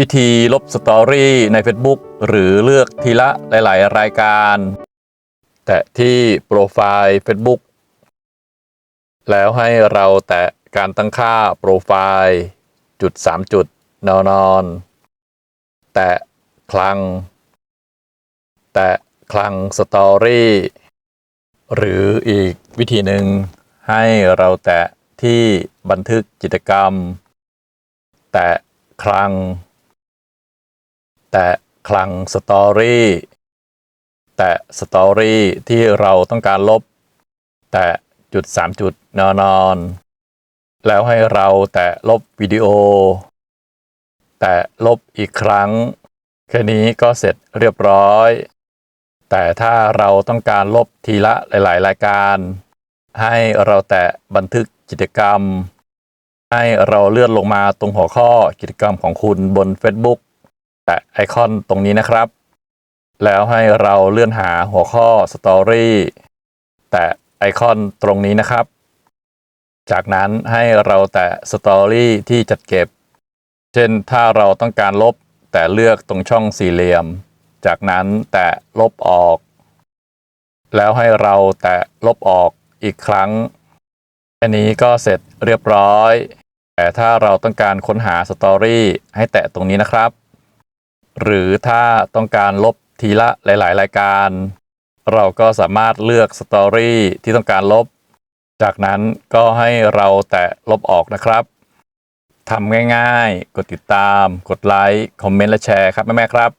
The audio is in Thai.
วิธีลบสตอรี่ใน Facebook หรือเลือกทีละหลาย ๆ รายการ แตะที่โปรไฟล์ Facebook แล้วให้เราแตะการตั้งค่าโปรไฟล์จุด 3 จุดนอนอนแตะคลัง แตะคลังสตอรี่หรืออีกวิธีหนึ่งให้เราแตะที่บันทึกกิจกรรม แตะคลัง แตะคลังสตอรี่แตะสตอรี่ที่เราต้องการลบ แตะจุด 3 จุดนอนอนแล้วให้เราแตะลบวิดีโอ แตะลบอีกครั้ง แค่นี้ก็เสร็จเรียบร้อย แต่ถ้าเราต้องการลบทีละหลาย ๆ รายการ ให้เราแตะบันทึกกิจกรรม ให้เราเลื่อนลงมาตรงหัวข้อกิจกรรมของคุณบน Facebook แตะไอคอนตรงนี้นะครับ แล้วให้เราเลื่อนหาหัวข้อ Story แตะไอคอนตรงนี้นะครับ จากนั้นให้เราแตะ Story ที่จัดเก็บ เช่นถ้าเราต้องการลบแต่เลือกตรงช่องสี่เหลี่ยม จากนั้นแตะลบออก แล้วให้เราแตะลบออกอีกครั้งอันนี้ก็เสร็จเรียบร้อย แต่ถ้าเราต้องการค้นหาสตอรี่ให้แตะตรงนี้นะครับ หรือถ้าต้องการลบทีละหลาย ๆ รายการ เราก็สามารถเลือกสตอรี่ที่ต้องการลบ จากนั้นก็ให้เราแตะลบออกนะครับทำง่ายๆ กดติดตาม กดไลค์ คอมเมนต์และแชร์ครับแม่ๆครับ